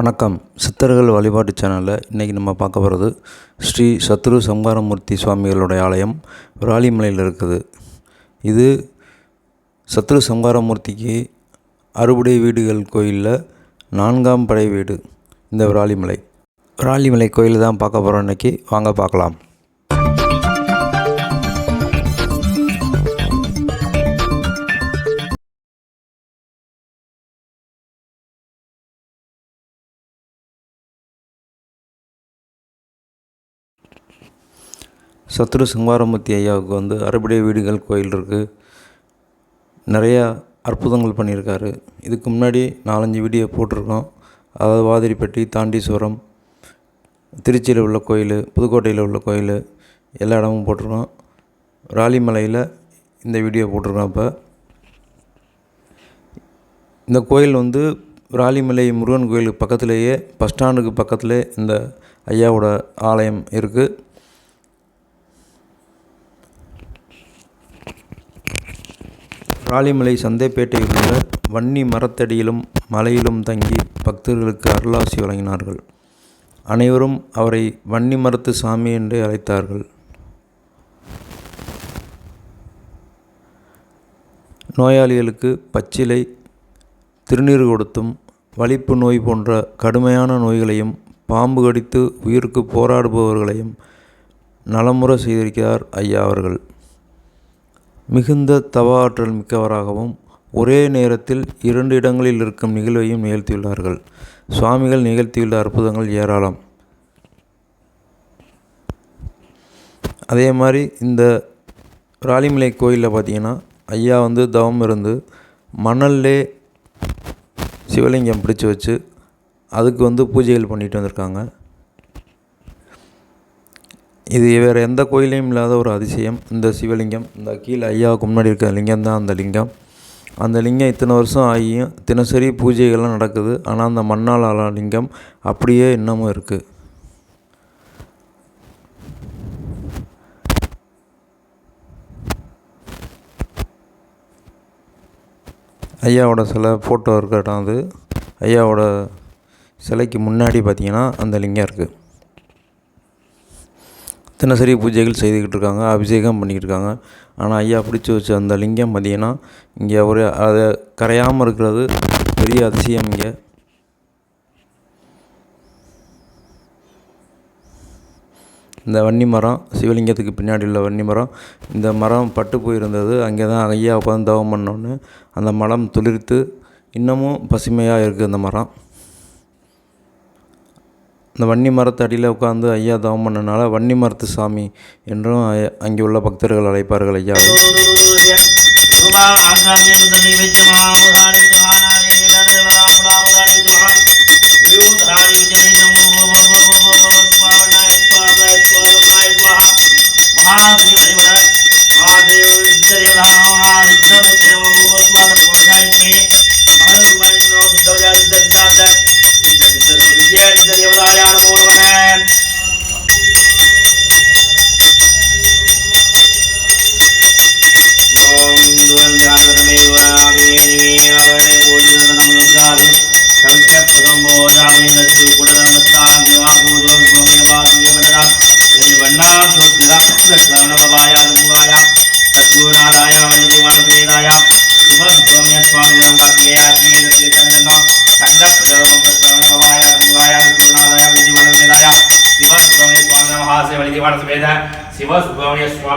வணக்கம். சித்தர்கள் வழிபாட்டு சேனலில் இன்றைக்கி நம்ம பார்க்க போகிறது ஸ்ரீ சத்ரு சங்காரமூர்த்தி சுவாமிகளுடைய ஆலயம் விராலிமலையில் இருக்குது. இது சத்ரு சங்காரமூர்த்திக்கு அறுபடை வீடுகள் கோயிலில் நான்காம் படை வீடு இந்த விராலிமலை. விராலிமலை கோயில் தான் பார்க்க போகிறோம் இன்றைக்கி வாங்க பார்க்கலாம். சத்ரு சிங்காரமூர்த்தி ஐயாவுக்கு வந்து அறுபடை வீடுகள் கோயில் இருக்குது நிறையா அற்புதங்கள் பண்ணியிருக்காரு. இதுக்கு முன்னாடி நாலஞ்சு வீடியோ போட்டிருக்கோம். அதாவது வாதிரிப்பட்டி தாண்டீஸ்வரம் திருச்சியில் உள்ள கோயில் புதுக்கோட்டையில் உள்ள கோயில் எல்லா இடமும் போட்டிருக்கோம். ராலிமலையில் இந்த வீடியோ போட்டிருக்கோம் இப்போ இந்த கோயில் வந்து ராலிமலை முருகன் கோயிலுக்கு பக்கத்துலேயே பஸ் ஸ்டாண்டுக்கு பக்கத்துலேயே இந்த ஐயாவோட ஆலயம் இருக்குது ராலிமலை சந்தைப்பேட்டையில் உள்ள வன்னி மரத்தடியிலும் மலையிலும் தங்கி பக்தர்களுக்கு அருளாசி வழங்கினார்கள். அனைவரும் அவரை வன்னி மரத்து சாமி என்று அழைத்தார்கள். நோயாளிகளுக்கு பச்சிலை திருநீர் கொடுத்தும் வலிப்பு நோய் போன்ற கடுமையான நோய்களையும் பாம்பு கடித்து உயிருக்கு போராடுபவர்களையும் நலமுற செய்திருக்கிறார் ஐயா அவர்கள். மிகுந்த தவ ஆற்றல் மிக்கவராகவும் ஒரே நேரத்தில் இரண்டு இடங்களில் இருக்கும் நிகழ்வையும் நிகழ்த்தியுள்ளார்கள். சுவாமிகள் நிகழ்த்தியுள்ள அற்புதங்கள் ஏராளம். அதே மாதிரி இந்த ராலிமலை கோயிலில் பார்த்தீங்கன்னா ஐயா வந்து தவம் இருந்து மணல்லே சிவலிங்கம் பிடிச்சி வச்சு அதுக்கு வந்து பூஜைகள் பண்ணிட்டு வந்திருக்காங்க. இது வேறு எந்த கோயிலையும் இல்லாத ஒரு அதிசயம். இந்த சிவலிங்கம் இந்த கீழே ஐயாவுக்கு முன்னாடி இருக்கிற லிங்கம் தான் அந்த லிங்கம். அந்த லிங்கம் இத்தனை வருஷம் ஆகியும் தினசரி பூஜைகள்லாம் நடக்குது. ஆனால் அந்த மண்ணால் ஆளா லிங்கம் அப்படியே இன்னமும் இருக்குது ஐயாவோட சிலை ஃபோட்டோ இருக்க இடம் அது. ஐயாவோட சிலைக்கு முன்னாடி பார்த்தீங்கன்னா அந்த லிங்கம் இருக்குது தினசரி பூஜைகள் செய்துக்கிட்டு இருக்காங்க அபிஷேகம் பண்ணிக்கிட்டு இருக்காங்க ஆனால் ஐயா பிடிச்சி வச்ச அந்த லிங்கம் பார்த்தீங்கன்னா இங்கே ஒரு அதை கரையாமல் இருக்கிறது பெரிய அதிசயம் இங்கே. இந்த வன்னி மரம் சிவலிங்கத்துக்கு பின்னாடி உள்ள வன்னி மரம் இந்த மரம் பட்டு போயிருந்தது. அங்கே தான் ஐயா உட்காந்து தவம் பண்ணோன்னு அந்த மரம் துளிர்த்து இன்னமும் பசுமையாக இருக்குது அந்த மரம். இந்த வன்னி மரத்து அடியில் உட்காந்து ஐயா தவம் பண்ணனால வன்னி மரத்து சாமி என்றும் அங்கே உள்ள பக்தர்கள் அழைப்பார்கள் ஐயாவை தேவதாயான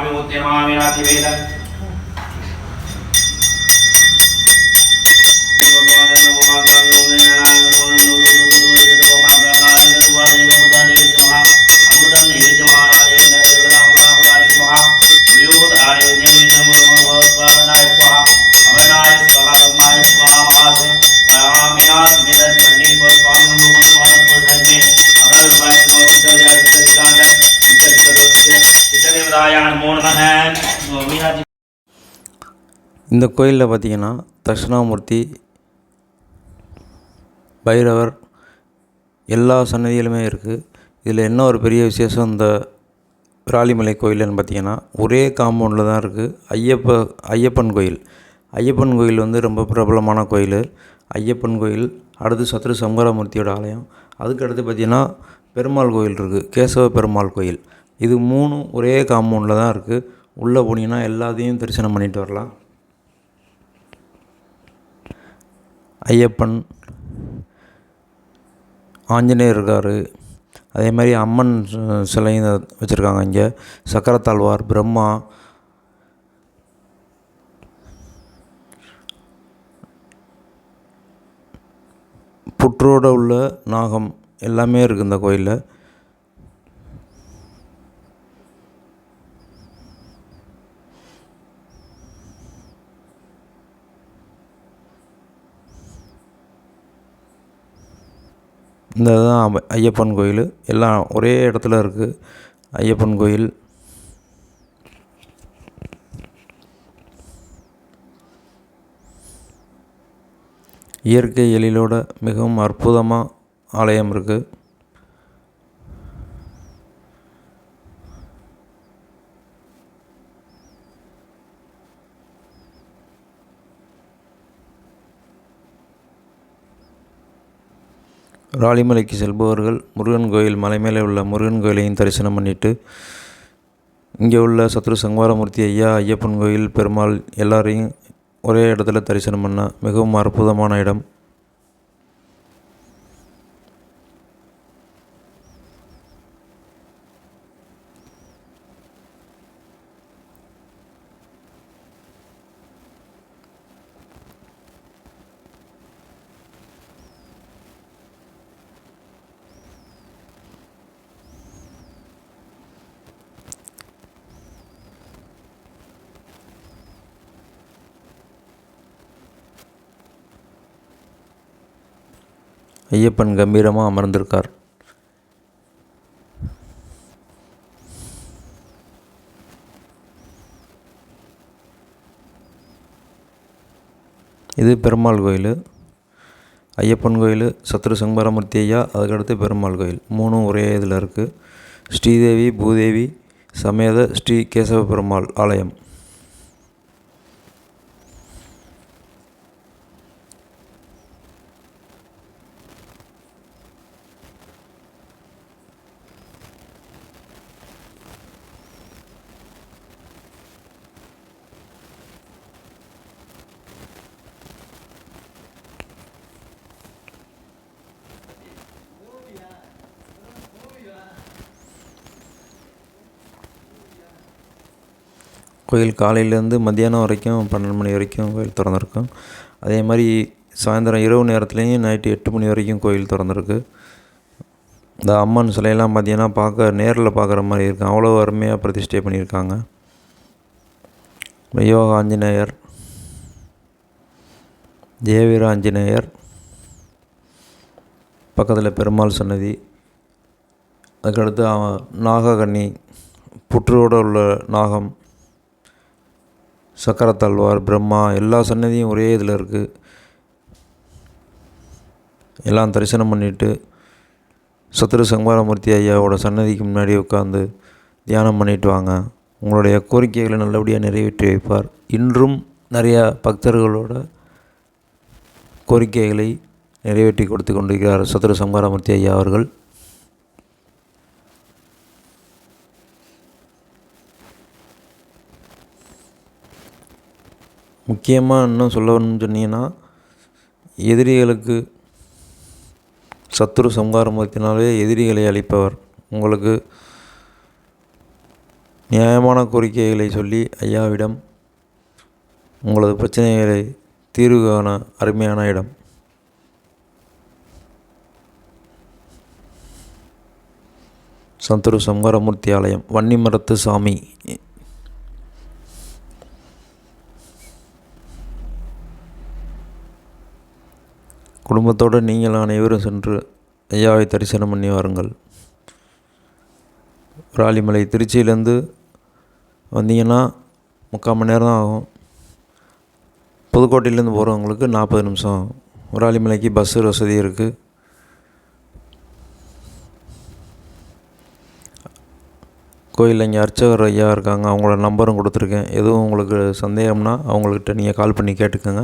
சிவசுப்ரமணிய சுவாமி இந்த கோயிலில் பார்த்தீங்கன்னா தட்சிணாமூர்த்தி பைரவர் எல்லா சன்னதிகளுமே இருக்குது. இதில் என்ன ஒரு பெரிய விசேஷம் இந்த விராலிமலை கோயில்னு பார்த்தீங்கன்னா ஒரே காம்பவுண்டில் தான் இருக்குது. ஐயப்ப ஐயப்பன் கோயில். ஐயப்பன் கோயில் வந்து ரொம்ப பிரபலமான கோயில். ஐயப்பன் கோயில் அடுத்து சத்ரு சங்கராமூர்த்தியோட ஆலயம். அதுக்கு அடுத்து பார்த்திங்கன்னா பெருமாள் கோயில் இருக்குது கேசவ பெருமாள் கோயில். இது மூணும் ஒரே காம்பவுண்டில் தான் இருக்குது. உள்ளே போனீங்கன்னா எல்லாத்தையும் தரிசனம் பண்ணிட்டு வரலாம். ஐயப்பன் ஆஞ்சநேயர் இருக்கார். அதே மாதிரி அம்மன் சிலையும் வச்சுருக்காங்க இங்கே. சக்கரத்தாழ்வார் பிரம்மா. புற்றோடு உள்ள நாகம் எல்லாமே இருக்குது இந்த கோயிலில். இந்த தான் ஐயப்பன் கோயில். எல்லாம் ஒரே இடத்துல இருக்குது ஐயப்பன் கோயில். இயற்கை எழிலோட மிகவும் அற்புதமாக ஆலயம் இருக்குது ராலிமலைக்கு செல்பவர்கள் முருகன் கோயில் மலை மேலே உள்ள முருகன் கோயிலையும் தரிசனம் பண்ணிவிட்டு இங்கே உள்ள சத்ரு சங்காரமூர்த்தி ஐயா ஐயப்பன் கோயில் பெருமாள் எல்லாரையும் ஒரே இடத்துல தரிசனம் பண்ண மிகவும் அற்புதமான இடம். ஐயப்பன் கம்பீரமாக அமர்ந்திருக்கார். இது பெருமாள் கோயில். ஐயப்பன் கோயில் சத்ரு சங்கரமூர்த்தி ஐயா அதுக்கடுத்து பெருமாள் கோயில். மூணும் ஒரே இதில் இருக்குது ஸ்ரீதேவி பூதேவி சமேத ஸ்ரீ கேசவ பெருமாள் ஆலயம். கோயில் காலையிலேருந்து மத்தியானம் வரைக்கும் பன்னெண்டு மணி வரைக்கும் கோயில் திறந்துருக்கும். அதே மாதிரி சாயந்தரம் இரவு நேரத்துலேயும் நைட்டு எட்டு மணி வரைக்கும் கோயில் திறந்துருக்கு. இந்த அம்மன் சிலையெல்லாம் பார்த்தீங்கன்னா பார்க்க நேரில் பார்க்குற மாதிரி இருக்கும் அவ்வளோ அருமையாக பிரதிஷ்டை பண்ணியிருக்காங்க. யோக ஆஞ்சநேயர் தேவீர ஆஞ்சநேயர் பக்கத்தில் பெருமாள் சன்னதி அதுக்கடுத்து நாககன்னி புற்றோடு உள்ள நாகம் சக்கரத்தாழ்வார் பிரம்மா எல்லா சன்னதியும் ஒரே இதில் இருக்குது எல்லாம் தரிசனம் பண்ணிவிட்டு சத்ரு சங்காரமூர்த்தி ஐயாவோட சன்னதிக்கு முன்னாடி உட்காந்து தியானம் பண்ணிட்டு வாங்க. உங்களுடைய கோரிக்கைகளை நல்லபடியாக நிறைவேற்றி வைப்பார். இன்றும் நிறையா பக்தர்களோட கோரிக்கைகளை நிறைவேற்றி கொடுத்து கொண்டிருக்கிறார் சத்ரு சங்காரமூர்த்தி ஐயா அவர்கள். முக்கியமாக இன்னும் சொல்லணும்னு சொன்னீங்கன்னா எதிரிகளுக்கு சத்துரு சங்காரமத்தினாலே எதிரிகளை அழிப்பவர். உங்களுக்கு நியாயமான கோரிக்கைகளை சொல்லி ஐயாவிடம் உங்களது பிரச்சனைகளை தீர்வு காண அருமையான இடம். சந்துரு சங்கரமூர்த்தி ஆலயம் வன்னிமரத்து சாமி. குடும்பத்தோடு நீங்கள் அனைவரும் சென்று ஐயாவை தரிசனம் பண்ணி வாருங்கள். ராலிமலை திருச்சியிலேருந்து வந்தீங்கன்னா முக்கால் மணி நேரம் தான் ஆகும். புதுக்கோட்டையிலேருந்து போகிறவங்களுக்கு நாற்பது நிமிஷம் ராலிமலைக்கு பஸ்ஸு வசதி இருக்குது கோயிலில் இங்கே அர்ச்சகர் ஐயா இருக்காங்க. அவங்களோட நம்பரும் கொடுத்துருக்கேன். எதுவும் உங்களுக்கு சந்தேகம்னா அவங்கக்கிட்ட நீங்கள் கால் பண்ணி கேட்டுக்கோங்க.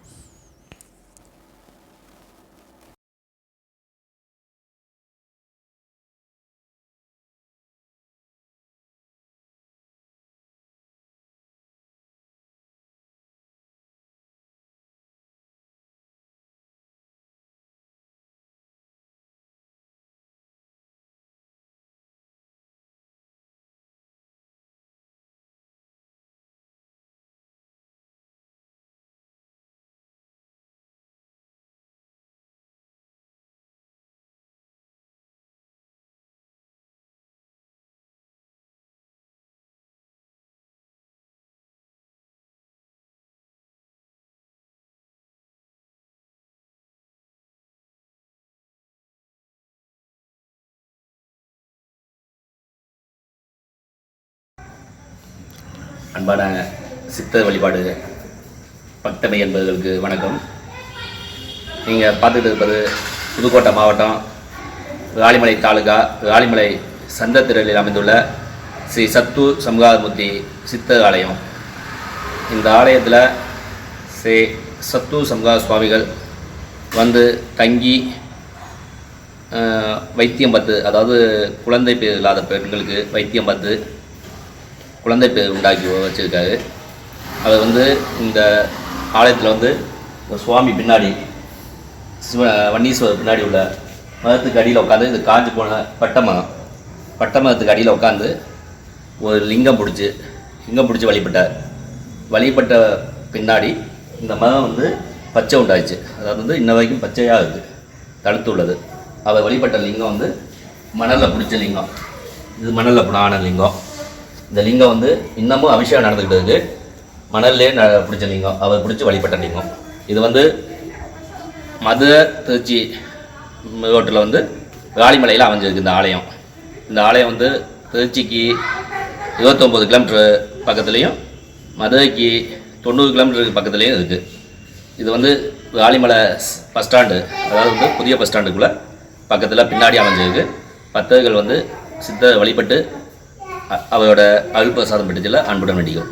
அன்பான சித்தர் வழிபாடு பக்தமை என்பவர்களுக்கு வணக்கம். நீங்கள் பார்த்துட்டு இருப்பது புதுக்கோட்டை மாவட்டம் ராலிமலை தாலுகா ராலிமலை சந்தத்திரலில் அமைந்துள்ள ஸ்ரீ சத்து சம்ஹாரமூர்த்தி சித்தர் ஆலயம். இந்த ஆலயத்தில் ஸ்ரீ சத்து சம்ஹார சுவாமிகள் வந்து தங்கி வைத்தியம் பத்து அதாவது குழந்தை பேர் இல்லாத பெண்களுக்கு வைத்தியம் பத்து குழந்தை பேர் உண்டாக்கி வச்சுருக்காரு. அவர் வந்து இந்த ஆலயத்தில் வந்து சுவாமி பின்னாடி சிவ வன்னீஸ்வரர் பின்னாடி உள்ள மரத்துக்கு அடியில் உட்காந்து இது காஞ்சு போன பட்டை மரம் பட்டை மரத்துக்கு அடியில் உட்காந்து ஒரு லிங்கம் பிடிச்சி லிங்கம் பிடிச்சி வழிபட்டார். வழிபட்ட பின்னாடி இந்த மரம் வந்து பச்சை உண்டாச்சு அதாவது வந்து இன்ன வரைக்கும் பச்சையாக இருக்குது தடுத்து உள்ளது அவர் வழிபட்ட லிங்கம் வந்து மணலில் பிடிச்ச லிங்கம். இது மணலில் ஆன லிங்கம். இந்த லிங்கம் வந்து இன்னமும் அபிஷேகம் நடந்துக்கிட்டு இருக்குது மணல்லே ந பிடிச்ச லிங்கம். அவர் பிடிச்சி வழிபட்ட லிங்கம். இது வந்து மதுரை திருச்சி ரோட்டில் வந்து காலிமலையில் அமைஞ்சிருக்கு இந்த ஆலயம். இந்த ஆலயம் வந்து திருச்சிக்கு இருபத்தொம்போது கிலோமீட்டர் பக்கத்துலேயும் மதுரைக்கு தொண்ணூறு கிலோமீட்டருக்கு பக்கத்துலேயும் இருக்குது இது வந்து ராலிமலை பஸ் ஸ்டாண்டு. அதாவது வந்து புதிய பஸ் ஸ்டாண்டுக்குள்ளே பக்கத்தில் பின்னாடி அமைஞ்சிருக்கு. பக்தர்கள் வந்து சித்தர் வழிபட்டு அ- அவரோட அருள் பெற்றதில் அன்புடன் நடிக்கும்